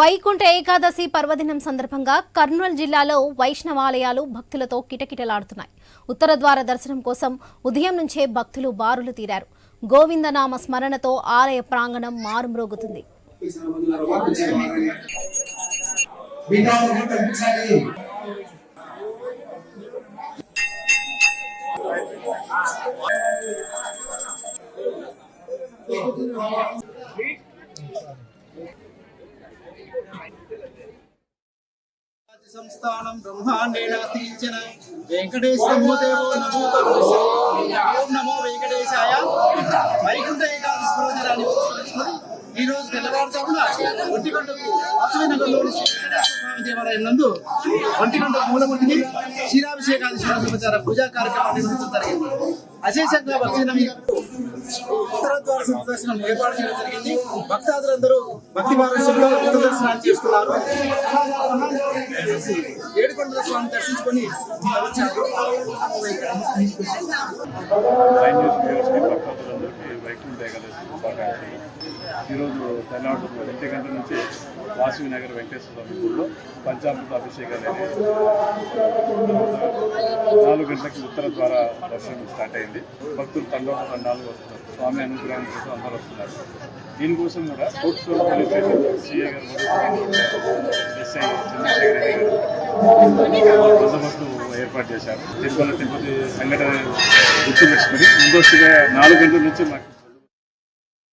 వైకుంఠ ఏకాదశి పర్వదినం సందర్భంగా కర్నూలు జిల్లాలో వైష్ణవాలయాలు భక్తులతో కిటకిటలాడుతున్నాయి. ఉత్తర ద్వార దర్శనం కోసం ఉదయం నుంచే భక్తులు బారులు తీరారు. గోవిందనామ స్మరణతో ఆలయ ప్రాంగణం మారుమ్రోగుతుంది. సంస్థానం బ్రహ్మాండేన వెంకటేశ్వరమో దేవో నమో ఓం నమో వెంకటేశాయ. వైకుంఠ ఏకాదశి ఈ రోజు తెల్లవారుజామున ఒంటిగంటకు స్వామి దేవాలయం నందు ఒంటిగంట మూలమూర్తికి క్షీరాభిషేకాది శివసమాచార పూజా కార్యక్రమం నిర్వహించడం జరిగింది. అశేషంగా వచ్చిన ఉత్తరద్వార దర్శనం ఏర్పాటు చేయడం జరిగింది. భక్తాదులందరూ భక్తి పారవశ్యంలో ఉత్తర దర్శనాన్ని చేసుకున్నారు. ఏడుకొండల స్వామి దర్శించుకొని వచ్చారు. ఈరోజు తెల్లవారు ఒంటి గంట నుంచి వాసవి నగర్ వెంకటేశ్వర స్వామి గుడిలో పంచామృత అభిషేకాలు అనేవి. నాలుగు గంటలకి ఉత్తర ద్వారా దర్శనం స్టార్ట్ అయింది. భక్తులు తండోట తండాలు వస్తున్నారు. స్వామి అనుగ్రహం కోసం అందరూ వస్తున్నారు. దీనికోసం కూడా కోట్సూరు పోలీస్ స్టేషన్ సిఐ గారు ఎస్ఐ చంద్రశేఖర్ రెడ్డి గారు బందోబస్తు ఏర్పాటు చేశారు. తిరుపతి తిరుపతి సంఘటన గుర్తు పెట్టుకుని ముందస్తుగా నాలుగు గంటల నుంచి మాకు